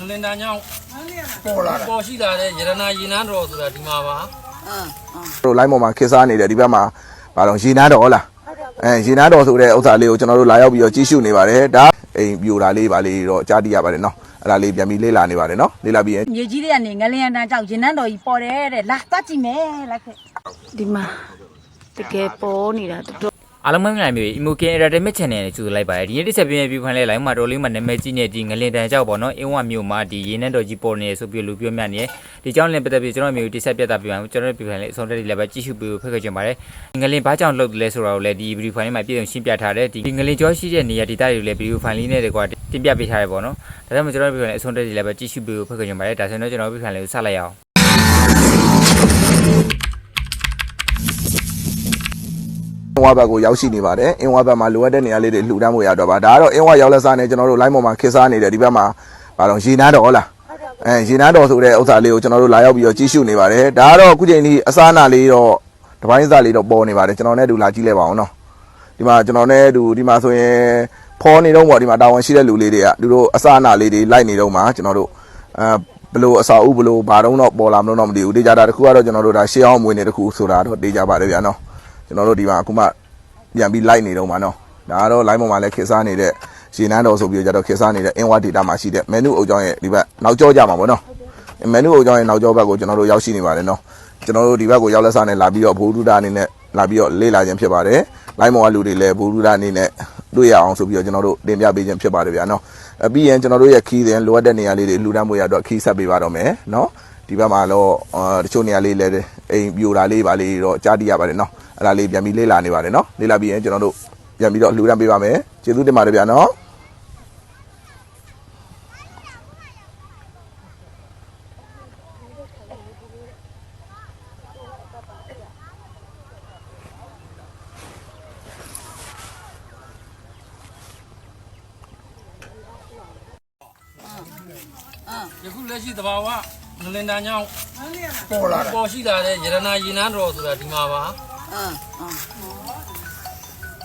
ငလင်တန်ကြောင့်ပေါ်လာတာပေါ်ရှိလာတဲ့ရတနာရင်နှန်းတော်ဆိုတာဒီမှာပါအင်းအင်းတို့ line ပေါ်မှာခေတ်စားနေတယ်ဒီဘက်မှာဘာလို့ရေနာတော်ဟုတ်လားအဲရေနာတော်ဆိုတဲ့ဥစ္စာလေးကိုကျွန်တော်တို့လာရောက်ပြီးတော့ကြီးစုနေပါတယ်ဒါအိမ်ပြိုတာလေးပါလေးတော့ကြားသိရပါတယ်နော်အဲ့ဒါလေးပြန်ပြီးလေ့လာနေပါတယ်နော်လေ့လာပြီးရင်မြေကြီးတွေကနေငလျင်တန်းကြောက်ရင်နှန်းတော်ကြီးပေါ်တယ်တဲ့လာသွားကြည့်မယ်လိုက်ခဲ့ဒီမှာတကယ်ပေါ်နေတာတော် အားလုံးမင်္ဂလာမျိုး Emoken Entertainment Channel နဲ့ကြိုဆိုလိုက်ပါတယ်ဒီနေ့တစ်ဆက်ပြည့်ပြည့်ခွန်လေး live မှာတော်လေးမှာနာမည်ကြီးနေဒီငလင်တန်ကြောက်ပေါ့နော်အင်းဝမျိုးမှာဒီရေနန်းတော်ကြီးပေါ်နေဆိုပြီးလူပြောမြနေဒီကြောင့်လည်းပတ်သက်ပြီးကျွန်တော်မျိုးတိဆက်ပြတာပြပါကျွန်တော်ပြပြန်လေးအဆုံးတက်လေးလည်းပဲကြည့်ရှုပြီးဖက်ခဲ့ကြပါတယ်ငလင်ဘာကြောင့်လှုပ်တယ်လဲဆိုတာကိုလည်းဒီ video file လေးမှာပြည့်စုံရှင်းပြထားတယ်ဒီငလင်ကြောရှိတဲ့နေရာဒေသတွေကိုလည်း video file လေးနဲ့တကွာတင်ပြပေးထားတယ်ပေါ့နော်ဒါကြောင့်ကျွန်တော်ပြပြန်လေးအဆုံးတက်လေးလည်းပဲကြည့်ရှုပြီးဖက်ခဲ့ကြပါတယ်ဒါဆိုရင်တော့ကျွန်တော်ပြပြန်လေးကိုဆက်လိုက်ရအောင် င်းဝဘက်ကိုရောက်ရှိနေပါတယ်အင်းဝဘက်မှာလိုအပ်တဲ့နေရာလေးတွေလှူဒန်းဖို့ရတော့ပါဒါကတော့အင်းဝရောက်လက်စားနေကျွန်တော်တို့ line ပေါ်မှာခေတ်စားနေတယ်ဒီဘက်မှာဘာလို့ရေနာတော်ဟုတ်လားအဲရေနာတော်ဆိုတဲ့ဥစ္စာလေးကိုကျွန်တော်တို့လာရောက်ပြီးတော့ကြီးစုနေပါတယ်ဒါကတော့အခုချိန်ဒီအစားအနာလေးတော့တပိုင်းစားလေးတော့ပေါ်နေပါတယ်ကျွန်တော်နဲ့အတူလာကြည့်လိုက်ပါအောင်နော်ဒီမှာကျွန်တော်နဲ့အတူဒီမှာဆိုရင်ဖော်နေတော့ပေါ့ဒီမှာတာဝန်ရှိတဲ့လူလေးတွေကသူတို့အစားအနာလေးတွေလိုက်နေတော့မှာကျွန်တော်တို့အဲဘလို့အစာဥဘလို့ဘာတော့တော့ပေါ်လာမလို့တော့မသိဘူးတေးကြတာတခုကတော့ကျွန်တော်တို့ဒါရှေးအောင်မွေးနေတခုဆိုတာတော့တေးကြပါတယ်ဗျာနော် ကျွန်တော်တို့ဒီမှာအခုမှပြန်ပြီး live နေတော့မှာနော်ဒါကတော့ live ပေါ်မှာလည်းခေတ်စားနေတဲ့ရေနန်းတော်ဆိုပြီးတော့ကြတော့ခေတ်စားနေတဲ့ inward data မှာရှိတဲ့ menu အုပ်ကြောင်းရဲ့ဒီဘက်နောက်ကျောကြမှာပေါ့နော် menu အုပ်ကြောင်းရဲ့နောက်ကျောဘက်ကိုကျွန်တော်တို့ရောက်ရှိနေပါတယ်နော်ကျွန်တော်တို့ဒီဘက်ကိုရောက်လက်စားနဲ့လာပြီးတော့ဘူဒုဒအနေနဲ့လာပြီးတော့လေ့လာခြင်းဖြစ်ပါတယ် live ပေါ်ကလူတွေလည်းဘူဒုဒအနေနဲ့တွေ့ရအောင်ဆိုပြီးတော့ကျွန်တော်တို့တင်ပြပေးခြင်းဖြစ်ပါတယ်ဗျာနော်အပြီးရင်ကျွန်တော်တို့ရဲ့ခီးစဉ်လိုအပ်တဲ့နေရာလေးတွေလှူဒန်းမှုရတော့ခီးဆက်ပေးပါတော့မယ်နော် ဒီဘက်မှာတော့အာတချို့နေရာလေးလည်းအိမ်ပြိုတာလေးပါလေးတော့ကြားသိရပါတယ်နော်အဲ့ဒါလေးပြန်ပြီးလေ့လာနေပါတယ်နော်လေ့လာပြီးရင်ကျွန်တော်တို့ပြန်ပြီးတော့လှူဒန်းပေးပါမယ်ကျေးဇူးတင်ပါတယ်ဗျာနော်ယခုလက်ရှိသဘာဝ ငလင်တန်ကြောင့်ပေါ်လာတာပေါ်ရှိလာတဲ့ရတနာရင်နှန်းတော်ဆိုတာဒီမှာပါအင်းအင်း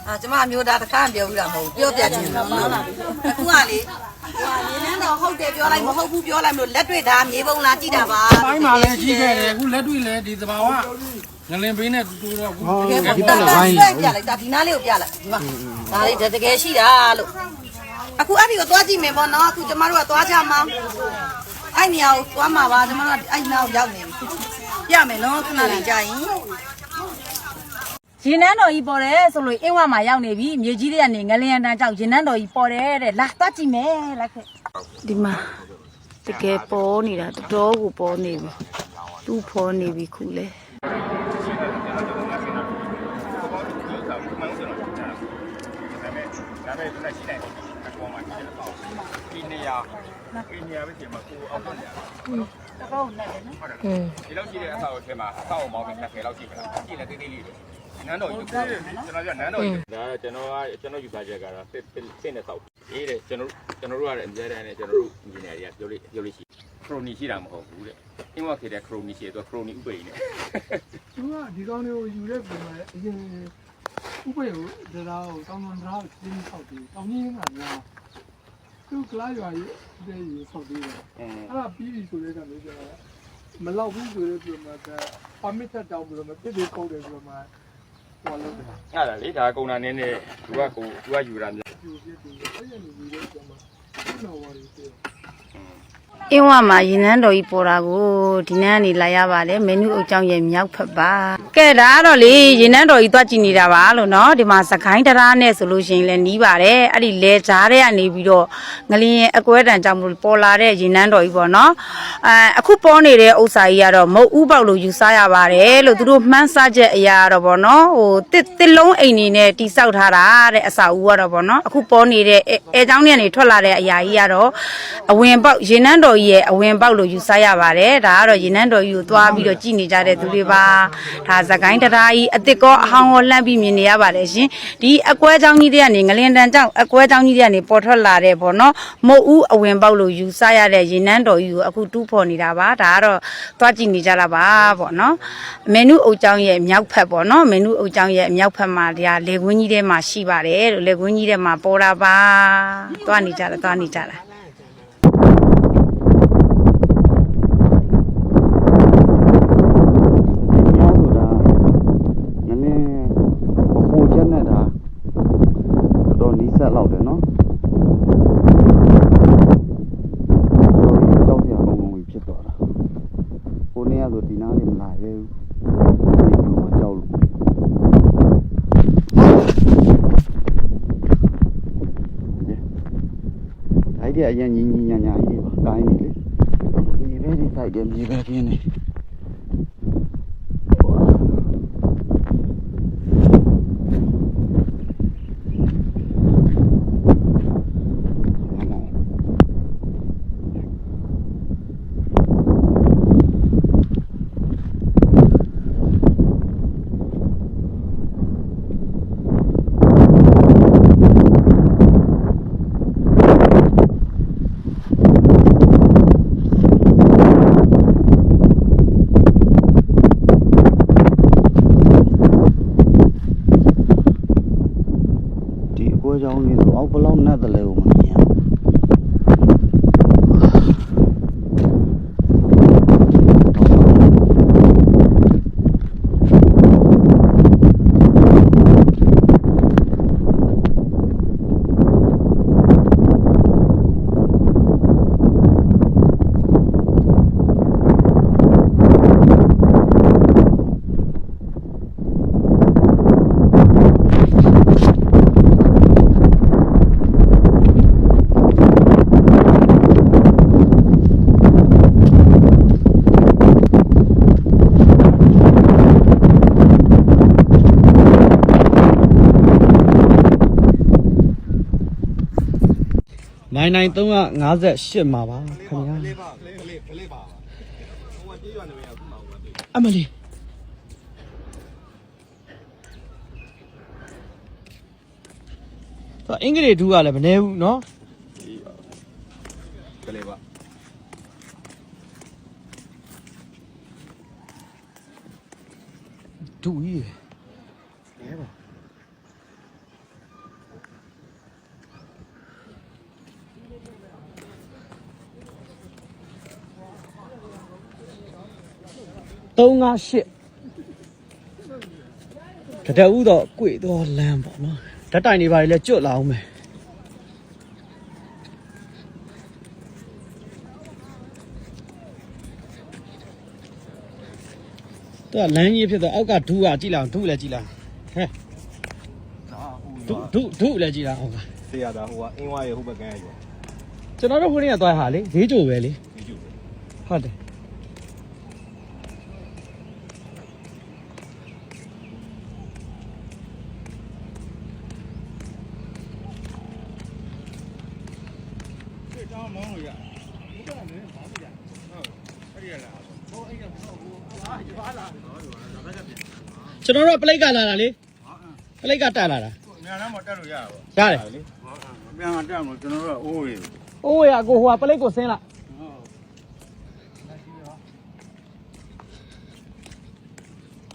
အာကျမအမျိုးသားတစ်ခါပြောပြီးတာမဟုတ်ဘူးပြောပြချင်တယ်နော်အခုကလေဟိုကရင်းတော့ဟုတ်တယ်ပြောလိုက်မဟုတ်ဘူးပြောလိုက်မလို့လက်တွေ့တာမြေပုံလာကြည့်တာပါပိုင်းမှာလည်းကြီးခဲ့တယ်အခုလက်တွေ့လည်းဒီသဘာဝငလင်ဘေးနဲ့တူတူတော့အခုတကယ်ပေါ့တာဆွဲပြလိုက်တာဒီနားလေးကိုပြလိုက်ဒီမှာဒါလေးတကယ်ရှိတာလို့အခုအဲ့ဒီကိုသွားကြည့်မယ်ပေါ့နော်အခုကျမတို့ကသွားကြမှာ အဲ့နေရာကိုသွားမှာပါကျမတို့ကအဲ့နားကိုရောက်နေပြီပြမယ်နော်ခဏလေးကြာရင်ရင်နှန်းတော်ကြီးပေါ်တယ်ဆိုလို့အင်းဝမှာရောက်နေပြီမြေကြီးတွေကနေငလျင်တန်းကြောက်ရင်နှန်းတော်ကြီးပေါ်တယ်တဲ့လာသွားကြည့်မယ်လိုက်ခဲ့ဒီမှာတကယ်ပေါ်နေတာတော်တော်ကိုပေါ်နေပြီသူ့ပေါ်နေပြီခုလေ ဒီနေရာ ဒီနေရာပဲပြင်မှာကိုအောက်ပြန်ရတော့နဲ့တယ်နော်ဒီလောက်ရှိတဲ့အဆောက်အအုံထဲမှာအဆောက်အအုံပေါင်း20လောက်ရှိမလားကြည့်လဲတိတ်တိတ်လေးလေးနန်းတော်ယူကျွန်တော်ကနန်းတော်ယူဒါကကျွန်တော်ကကျွန်တော်ယူပါချက်ကတော့စစ်စစ်နဲ့ဆောက်အေးတယ်ကျွန်တော်ကျွန်တော်တို့ကအများတန်းနဲ့ကျွန်တော်တို့အင်ဂျင်နီယာတွေကပြောလို့ပြောလို့ရှိခရိုနီရှိတာမဟုတ်ဘူးတဲ့အင်းဝခေတဲ့ခရိုနီရှိတော့ခရိုနီဥပဒေနဲ့သူကဒီကောင်းလေးကိုယူတဲ့ပုံမှာအရင်ဥပ္ပေကိုဒါတော့တောင်းတောင်းတရားကိုသိဆောက်ပြီးတောင်းကြီးမှာညာ သူကလာရွာရေးတဲ့ရေဆောက်ပြီးတယ်အင်းအဲ့ဒါပြီးပြီဆိုတဲ့ကလည်းကျတော့မလောက်ဘူးဆိုတဲ့ပြောမှာက permit တက်တောင်းပြီးတော့မပြည့်ပြည့်ပေါက်တယ်ဆိုတော့မှဟောလို့တယ်အဲ့ဒါလေဒါကုံနာနင်းနဲ့သူကကိုသူကယူတာများပြည့်ပြည့်ပြီးအဲ့ရနေပြီးတော့ကျမှဒီလိုဝါရီပြော အင်းဝမှာရင်နှန်းတော်ကြီးပေါ်တာကိုဒီနန်းကနေလာရပါတယ်မင်းနူအုပ်ကြောင့်ရဲ့မြောက်ဖက်ပါကဲဒါကတော့လေရင်နှန်းတော်ကြီးသွားကြည့်နေတာပါလို့เนาะဒီမှာစကိုင်းတရားနဲ့ဆိုလို့ရှိရင်လည်းနီးပါတယ်အဲ့ဒီလေကြားတဲ့ကနေပြီးတော့ငလျင်အကွဲတံကြောင့်မလို့ပေါ်လာတဲ့ရင်နှန်းတော်ကြီးပေါ့เนาะအဲအခုပေါ်နေတဲ့ဥစ္စာကြီးကတော့မုတ်ဥပေါက်လို့ယူဆရပါတယ်လို့သူတို့မှန်းဆချက်အရာတော့ပေါ့เนาะဟိုတစ်တစ်လုံးအိမ်နေနဲ့တိဆောက်ထားတာတဲ့အစာဦးကတော့ပေါ့เนาะအခုပေါ်နေတဲ့အဲအဲเจ้าเนี่ยနေထွက်လာတဲ့အရာကြီးကတော့အဝင်ပေါက်ရင်နှန်းတော် ကြီးရဲ့အဝင်ပေါက်လို့ယူဆရပါတယ်ဒါကတော့ရင်နှန်းတော်ကြီးကိုသွားပြီးတော့ကြည်နေကြတဲ့သူတွေပါဒါသကိုင်းတရားကြီးအစ်စ်ကောအဟောင်းကောလှမ်းပြီးမြင်နေရပါတယ်ရှင်ဒီအကွဲเจ้าကြီးတွေကနေငလင်တန်เจ้าအကွဲเจ้าကြီးတွေကနေပေါ်ထွက်လာတဲ့ပေါ့เนาะမုတ်ဦးအဝင်ပေါက်လို့ယူဆရတဲ့ရင်နှန်းတော်ကြီးကိုအခုတူးဖော်နေတာပါဒါကတော့သွားကြည့်နေကြတာပါပေါ့เนาะမင်းနုအုပ်เจ้าရဲ့မြောက်ဖက်ပေါ့เนาะမင်းနုအုပ်เจ้าရဲ့မြောက်ဖက်မှာဒါလေကွင်းကြီးထဲမှာရှိပါတယ်လို့လေကွင်းကြီးထဲမှာပေါ်တာပါသွားနေကြတာသွားနေကြတာ သက်လောက်တယ်နော်ကြောက်စရာကောင်းကောင်းကြီးဖြစ်သွားတာကိုနေရဆိုဒီနားလေးမလာရဲဘူးဒီအရင်ညီညီညာညာကြီးပါတိုင်းနေလေမြေပဲဒီဆိုင်တယ်မြေပဲပြင်းနေ 99358မှာပါခင်ဗျာလေးပါလေးလေးပါဟိုကကြေးရွာနေရခုမှဟိုကတွေ့အမလေးဆိုအင်္ဂလိပ်ဒူးကလည်းမနေဘူးเนาะကလေးပါဒူးကြီး 358တတဦးတော့ကွေတော့လမ်းပေါ့နော်ဓာတ်တိုင်တွေပါလေကျွတ်လာအောင်မယ်သူကလမ်းကြီးဖြစ်တော့အောက်ကဒူးကကြည့်လာအောင်ဒူးလည်းကြည့်လာဟဲ့ဒူးဒူးဒူးလည်းကြည့်လာအောင်ပါဆေးရတာဟိုကအင်းဝါရဲ့ဟိုဘက်ကန်းရဲ့ကျွန်တော်တို့ခုနေ့ကသွားဟာလေဈေးကြိုပဲလေဒီကျူဟုတ်တယ် ကျွန်တော်တို့ကပလိတ်ကလာတာလေပလိတ်ကတက်လာတာမြန်လမ်းမတက်လို့ရပါဘူးရတယ်လေမြန်မှာတက်မှာကျွန်တော်တို့ကအိုးရေအိုးရကိုဟိုကပလိတ်ကိုဆင်းလာ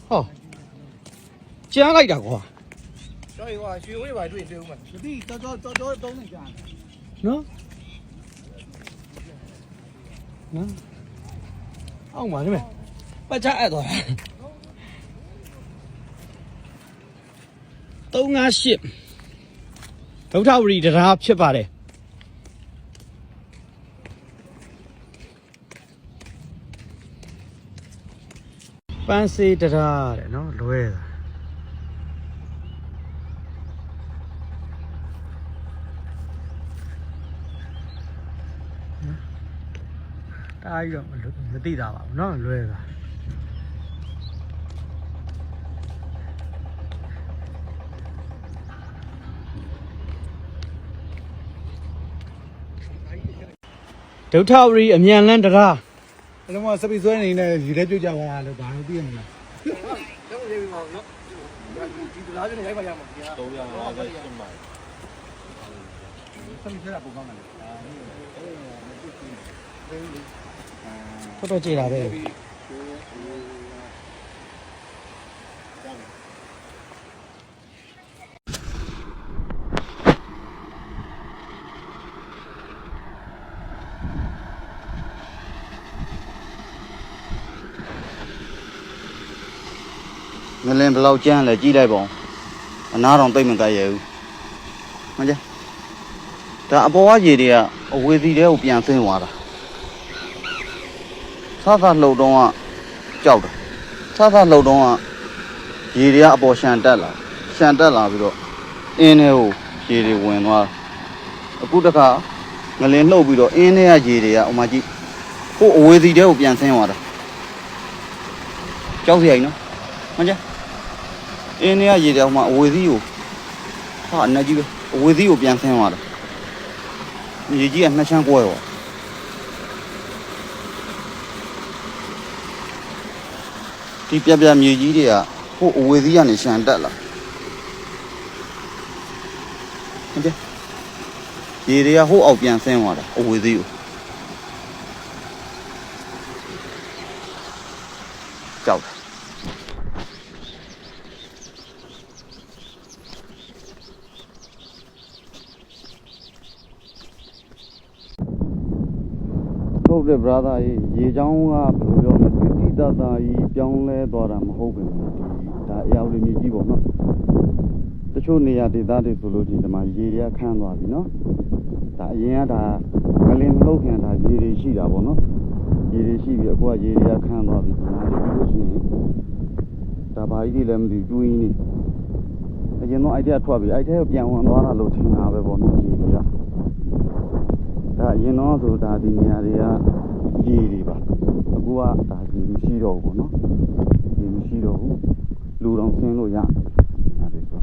ဟောကြားလိုက်တာကွာကျော်ရွာရွှေဝေးပါတွေ့တွေ့ဦးမှာမသိတော်တော်တော်တော်တုံးနေကြတယ်နော်နော်အောက်မှာနေမယ်ပတ်ချအပ်သွားတာ 358ဒုထဝရီတရားဖြစ်ပါတယ်ပန်းစေးတရားတဲ့နော်လွဲတာတားကြီးတော့မလွမသိတာပါဘူးနော်လွဲတာ ဒုထဝရီအမြန်လန်းတရားအဲ့တော့စပီဆွဲနေနေရေထဲပြုတ်ကြသွားတာလို့ဒါတော့သိရမလားဒီလားကျနေရိုက်ပါရမှာဒီဟာ358မိုင်စပီဆွဲတာပုံကောင်းတယ်တော်တော်ကြည်တာပဲ လင်ဘယ်လောက်ကျန်းလဲကြီးလိုက်ပါဦးအနာတော်သိမ့်မကရဘူးမကြဒါအပေါ်ကရေတွေကအဝေစီတဲကိုပြန်ဆင်းသွားတာစသလှုပ်တော့ကကြောက်တယ်ဆဆလှုပ်တော့ကရေတွေကအပေါ်ရှန်တက်လာရှန်တက်လာပြီးတော့အင်းထဲကိုရေတွေဝင်သွားအခုတခါငလင်လှုပ်ပြီးတော့အင်းထဲကရေတွေကဥမာကြည့်ကို့အဝေးစီတဲကိုပြန်ဆင်းသွားတာကြောက်စရာကြီးနော်မှန်ကြ အင်းထဲကရေတွေဥမာအဝေးစီကိုဟာအနက်ကြီးပဲအဝေးစီကိုပြန်ဆင်းသွားတာရေကြီးကနှစ်ချမ်းကွဲသွားဒီပြပြမြေကြီးတွေကဟိုအဝေးစီးကနေရှန်တက်လာဟုတ်တယ်ရေတွေကဟိုအောက်ပြန်ဆင်းသွားတာအဝေးစီးကိုကြောက် ဟုတ်တယ် brother ကြီးရေချောင်းကဘယ်လိုပြောမလဲတိတိတသာကြီးပြောင်းလဲသွားတာမဟုတ်ဘူးဒီဒါအရာလေးမြေကြီးပေါ့နော်တချို့နေရာဒေသတွေဆိုလို့ရှိရင်ဒီမှာရေတွေကခန်းသွားပြီနော်ဒါအရင်ကဒါငလင်မလှုပ်ခင်ဒါရေတွေရှိတာပေါ့နော်ရေတွေရှိပြီအခုကရေတွေကခန်းသွားပြီဒါတွေပြီးလို့ရှိရင်ဒါဘာကြီးတွေလည်းမသိဘူးတွင်းနေအရင်တော့အိုက်တဲ့ထွက်ပြီအိုက်တဲ့ပြန်ဝင်သွားတာလို့ထင်တာပဲပေါ့နော်ရေတွေက ဒါအရင်တော့ဆိုဒါဒီနေရာတွေကရေတွေပါအခုကဒါရေမရှိတော့ဘူးပေါ့နော်ရေမရှိတော့ဘူးလူတော်ဆင်းလို့ရတယ်ရတယ်ဆို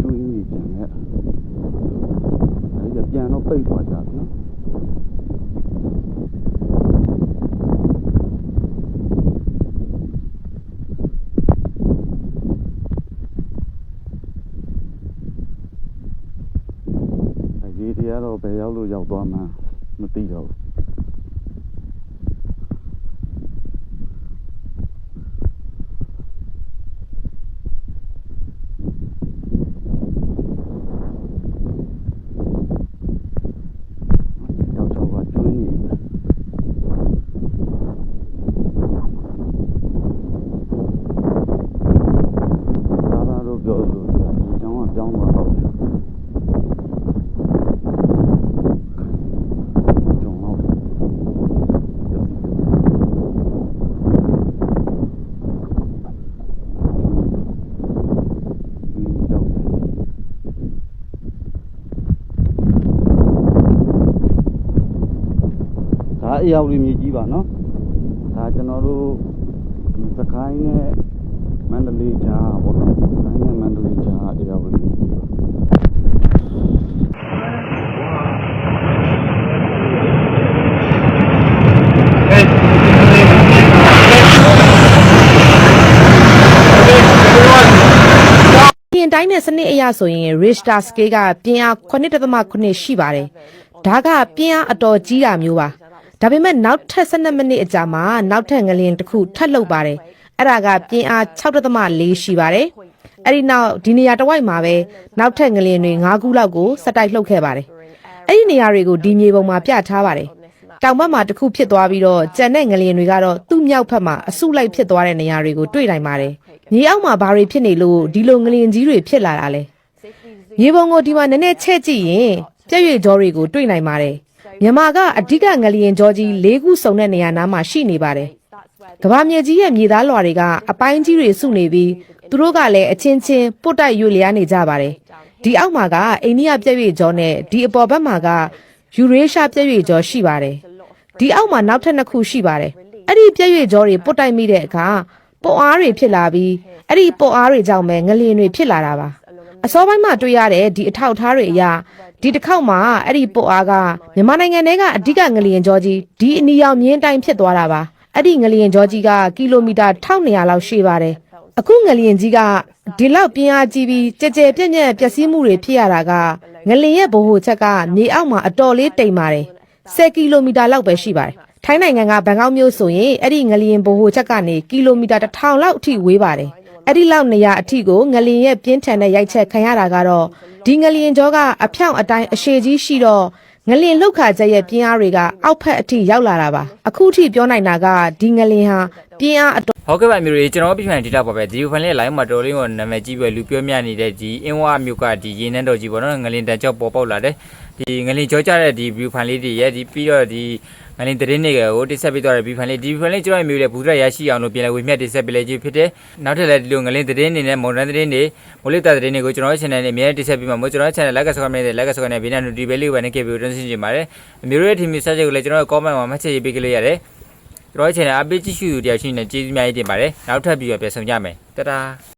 တူရင်းကြီးကြံခဲ့အဲ့ဒါပြန်တော့ပိတ်သွားကြပြီနော် ရေတွေကတော့ဘယ်ရောက်လို့ရောက်သွားမှန်းမသိတော့ဘူးတောက်ချောက်ကကျွင်းနေပြီသာသာတို့ပြောလို့ဒီကြောင်ကကြောင်းသွားတော့တယ် ကြုံတော့တယ်ပြောစီပြောဒီကြောက်တယ်ဒါ အရောက်လေးမြေကြီးပါနော်ဒါကျွန်တော်တို့ဒီစကိုင်းနဲ့မန္တလေးကြားပေါ့နော်စကိုင်းနဲ့မန္တလေးကြားအရောက်လေးမြေကြီးပါပြင်တိုင်းတဲ့စနစ်အရဆိုရင် Richter scale ကပြင်းအား9.8ရှိပါတယ်။ဒါကပြင်းအားအတော်ကြီးတာမျိုးပါ။ ဒါပေမဲ့နောက်ထပ်12မိနစ်အကြာမှာနောက်ထပ်ငလျင်တစ်ခုထပ်လုပ်ပါတယ်။အဲ့ဒါကပြင်းအား6.4ရှိပါတယ်။အဲ့ဒီနောက်ဒီနေရာတစ်ဝိုက်မှာပဲနောက်ထပ်ငလျင်တွေ9ခုလောက်ကိုစက်တိုက်လှုပ်ခဲ့ပါတယ်။အဲ့ဒီနေရာတွေကိုဒီမြေပုံမှာပြထားပါတယ်။တောင်ဘက်မှာတစ်ခုဖြစ်သွားပြီးတော့ကြံတဲ့ငလျင်တွေကတော့သူ့မြောက်ဘက်မှာအစုလိုက်ဖြစ်သွားတဲ့နေရာတွေကိုတွေ့နိုင်ပါတယ်။မြေအောက်မှာဘာတွေဖြစ်နေလို့ဒီလိုငလျင်ကြီးတွေဖြစ်လာတာလဲ။မြေပုံကိုဒီမှာနည်းနည်းချဲ့ကြည့်ရင်ပြည့်ရွေကြောတွေကိုတွေ့နိုင်ပါတယ်။ မြန်မာကအဓိကငလျင်ကြောကြီး၄ခုစုံတဲ့နေရာနားမှာရှိနေပါတယ်။ကဘာမြေကြီးရဲ့မြေသားလွှာတွေကအပိုင်းကြီးတွေစုနေပြီးသူတို့ကလည်းအချင်းချင်းပုတ်တိုက်ရွေလျားနေကြပါတယ်။ဒီအောက်မှာကအိန္ဒိယပြည့်ရွေကြောနဲ့ဒီအပေါ်ဘက်မှာကယူရေးရှားပြည့်ရွေကြောရှိပါတယ်။ဒီအောက်မှာနောက်ထပ်နှစ်ခုရှိပါတယ်။အဲ့ဒီပြည့်ရွေကြောတွေပုတ်တိုက်မိတဲ့အခါပုတ်အားတွေဖြစ်လာပြီးအဲ့ဒီပုတ်အားတွေကြောင့်ပဲငလျင်တွေဖြစ်လာတာပါ။အစောပိုင်းမှာတွေ့ရတဲ့ဒီအထောက်အထားတွေအရ ဒီတစ်ခေါက်မှာအဲ့ဒီပုတ်အားကမြန်မာနိုင်ငံထဲကအဓိကငလျင်ကြောကြီးဒီအနီရောင်မြင်းတိုင်းဖြစ်သွားတာပါ။အဲ့ဒီငလျင်ကြောကြီးကကီလိုမီတာ1200လောက်ရှိပါတယ်။အခုငလျင်ကြီးကဒီလောက်ပြင်းအားကြီးပြီးကြဲကြဲပြန့်ပြန့်ပျက်စီးမှုတွေဖြစ်ရတာကငလျင်ရဲ့ဗဟိုချက်ကမြေအောက်မှာအတော်လေးတိမ်ပါတယ်။10ကီလိုမီတာလောက်ပဲရှိပါတယ်။ထိုင်းနိုင်ငံကဘန်ကောက်မြို့ဆိုရင်အဲ့ဒီငလျင်ဗဟိုချက်ကနေကီလိုမီတာ1000လောက်အထိဝေးပါတယ်။ အဲ့ဒီလောက်နေရာအထိကိုငလျင်ရဲ့ပြင်းထန်တဲ့ရိုက်ချက်ခံရတာကတော့ဒီငလျင်ကြောကအဖြောင့်အတိုင်းအရှည်ကြီးရှိတော့ငလင်လှုပ်ခါချက်ရဲ့ပြင်းအားတွေကအောက်ဖက်အထိရောက်လာတာပါအခုထိပြောနိုင်တာကဒီငလင်ဟာပြင်းအားအတော်ဟုတ်ကဲ့ပါမျိုးတွေကျွန်တော်ပြပြန်ဒီတော့ပါပဲဒီဖိုင်လေး live မှာတော်လေးကိုနာမည်ကြီးပဲလူပြောမြနေတဲ့ဒီအင်းဝမျိုးကဒီရေနန်းတော်ကြီးပေါ့နော်ငလင်တန်ကြောက်ပေါ်ပေါက်လာတယ်ဒီငလင်ကြောကြတဲ့ဒီ view ဖိုင်လေးတွေရဲ့ဒီပြီးတော့ဒီ ငလင်သတင်းတွေကိုတိဆက်ပေးသွားတဲ့ view ဖိုင်လေးဒီ view ဖိုင်လေးကျွန်တော်မျိုးတွေဘူရက်ရရှိအောင်လို့ပြန်လဲဝေမျှတိဆက်ပေးလေကြီးဖြစ်တယ်နောက်ထပ်လည်းဒီလိုငလင်သတင်းတွေနဲ့မွန်ရန်သတင်းတွေမိုးလေတာသတင်းတွေကိုကျွန်တော်ရဲ့ channel နဲ့အများကြီးတိဆက်ပေးမှာမို့ကျွန်တော်ရဲ့ channel like ဆော့နေတဲ့ like ဆော့နေတဲ့ဗီဒီယိုနဲ့ဒီဘဲလေးကိုပဲနဲ့ကေဗီတင်ဆက်ချင်ပါတယ်အမျိုးရဲ့ team message ကိုလည်းကျွန်တော်ရဲ့ comment မှာမှတ်ချက်ရေးပေးကြလို့ရတယ်ကျွန်တော်ရဲ့ channel အပေးကြည့်ရှုသူတယောက်ချင်းနဲ့ကျေးဇူးများကြီးတင်ပါတယ်နောက်ထပ်ပြီးတော့ပြန်ဆောင်ကြမယ်တတား